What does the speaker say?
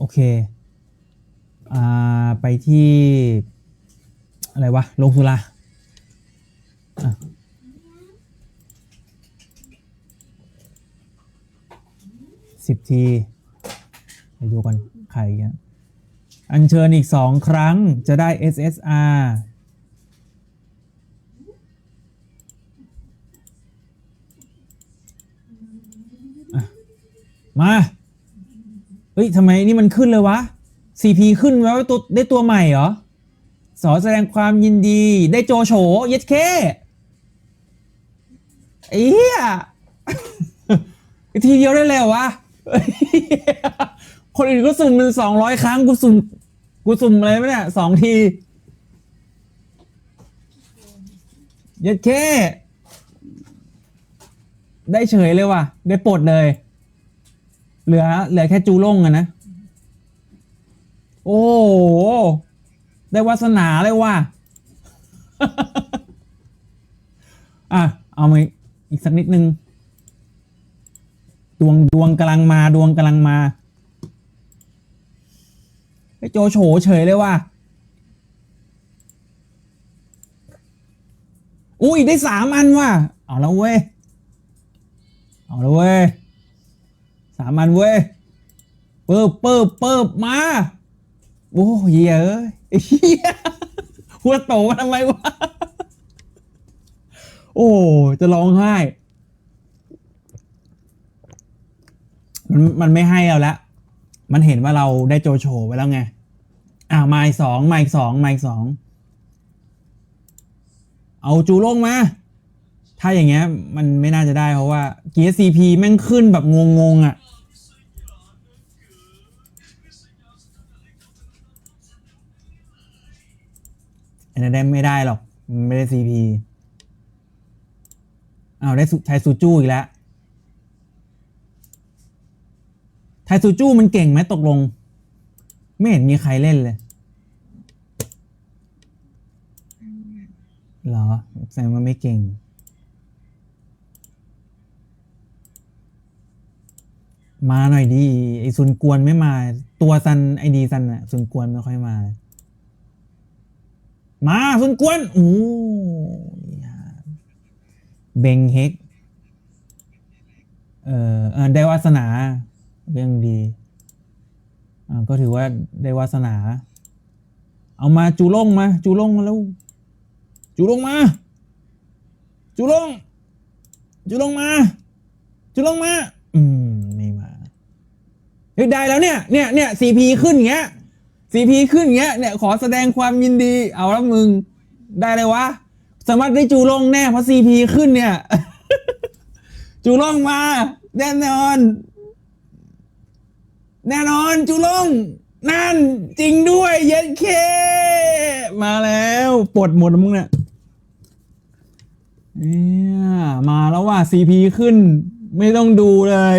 โอเคอ่าไปที่ อะไรวะลงสุราอะสิบทีไปดูกันใครกันอัญเชิญอีกสองครั้งจะได้ SSR มา ฮ้ยทำไมนี่มันขึ้นเลยวะ CP ขึ้นแล้วตัวได้ตัวใหม่เหรอสอแสดงความยินดีได้โจโฉเย็ดเคไอ้เหี้ยทีเดียวได้แล้ววะคนอื่นก็สุ่มเป็นสองร้อยครั้งกูสุ่มกูสุ่มอะไรไม่เนี่ยสองทีเย็ดเคได้เฉยเลยว่ะ ได้ปลดเลย เหลือเหลือแค่จูล่งอะนะ โอ้โหได้วาสนาเลยว่ะ อะ เอามาอีกสักนิดนึง ดวงดวงกำลังมาดวงกำลังมาไอ้โจโฉเฉยเลยว่ะ อุ้ยได้สามอันว่ะ เอาแล้วเว้ย เอาแล้วเว้ย สามันเว้ยเปิบเปิบเปิบมา โอ้เหี้ยเอ้ยอ้เหี้ยหัวโตมาทำไมวะ โอ้ จะร้องไห้ มันมันไม่ให้เราล้วมันเห็นว่าเราได้โจโฉไปแล้วไง อ่ามาอีกสองมาอีกสองมาอีกสอง เอาจูลงมา ถ้าอย่างเงี้ยมันไม่น่าจะได้เพราะว่า GSCP แม่งขึ้นแบบงงๆอะอันนั้นได้ไม่ได้หรอก ไม่ได้ CP อ้าวได้สุไทยซูจูอีกแล้วไทยซูจูมันเก่งไหมตกลง ไม่เห็นมีใครเล่นเลยเหรอแสดงว่าไม่เก่ง มาหน่อยดีไอซุนกวนไม่มา ตัวซันไอดีซันอะซุนกวนไม่ค่อยมา มาซุนกวนโอ้ยเบงเฮกเออเออได้วาสนาเรื่องดีอ่าก็ถือว่าได้วาสนา เอามาจูล่งมา จูล่งมาแล้ว จูล่งมา จูล่งจูล่งมา จูล่งมา อืม ฮ้ยได้แล้วเนี่ยเนี่ยเนี่ยซีพีขึ้นเงี้ยซีพีขึ้นเงี้ยเนี่ยขอแสดงความยินดี เอาแล้วมึงได้เลยวะสามารถได้จูลงแน่เพราะซีพีขึ้นเนี่ย จูลงมาแน่นอน แน่นอนจูลงนั่นจริงด้วยเย็นเค มาแล้วปลดหมดมึงเนี่ยเนี่ยมาแล้วว่า CP ขึ้น ไม่ต้องดูเลย